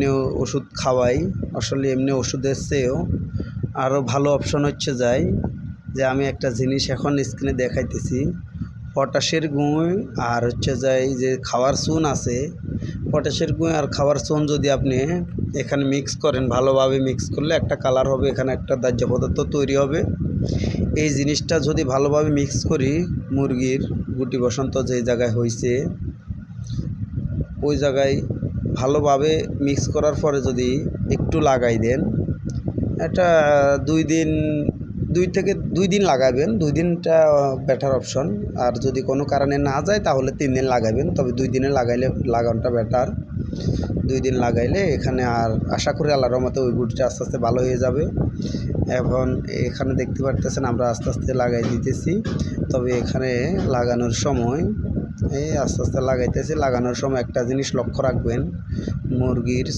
এমনি ওষুধ খাওয়াই, আসলে এমনি ওষুধের চেয়েও। আরও ভালো অপশন হচ্ছে যাই, যে আমি একটা জিনিস এখন স্ক্রিনে দেখাইতেছি। পটাশের গুঁড়ি আর হচ্ছে যাই যে খাওয়ার চুন আছে, পটাশের গুঁড়ি আর খাওয়ার চুন যদি আপনি এখানে মিক্স করেন, ভালোভাবে মিক্স করলে একটা কালার হবে, এখানে একটা দাহ্য পদার্থ তৈরি হবে। এই জিনিসটা যদি ভালোভাবে মিক্স করি, মুরগির গুটি বসন্ত যে জায়গায় হয়েছে ওই জায়গায় ভালোভাবে মিক্স করার পরে যদি একটু লাগাই দেন এটা দুই দিন, দুই থেকে দুই দিন লাগাবেন, দুই দিনটা বেটার অপশন আর যদি কোনো কারণে না যায়, তাহলে তিন দিন লাগাবেন। তবে দুই দিনে লাগাইলে লাগানোটা বেটার দুই দিন লাগাইলে এখানে আর আশা করি আল্লাহর রহমতে ওই গুটিটা আস্তে আস্তে ভালো হয়ে যাবে। এখন এখানে দেখতে পারতেছেন আমরা আস্তে আস্তে লাগাই দিতেছি। তবে এখানে লাগানোর সময় এই আস্তে আস্তে লাগাইতেছি লাগানোর সময় একটা জিনিস লক্ষ্য রাখবেন মুরগির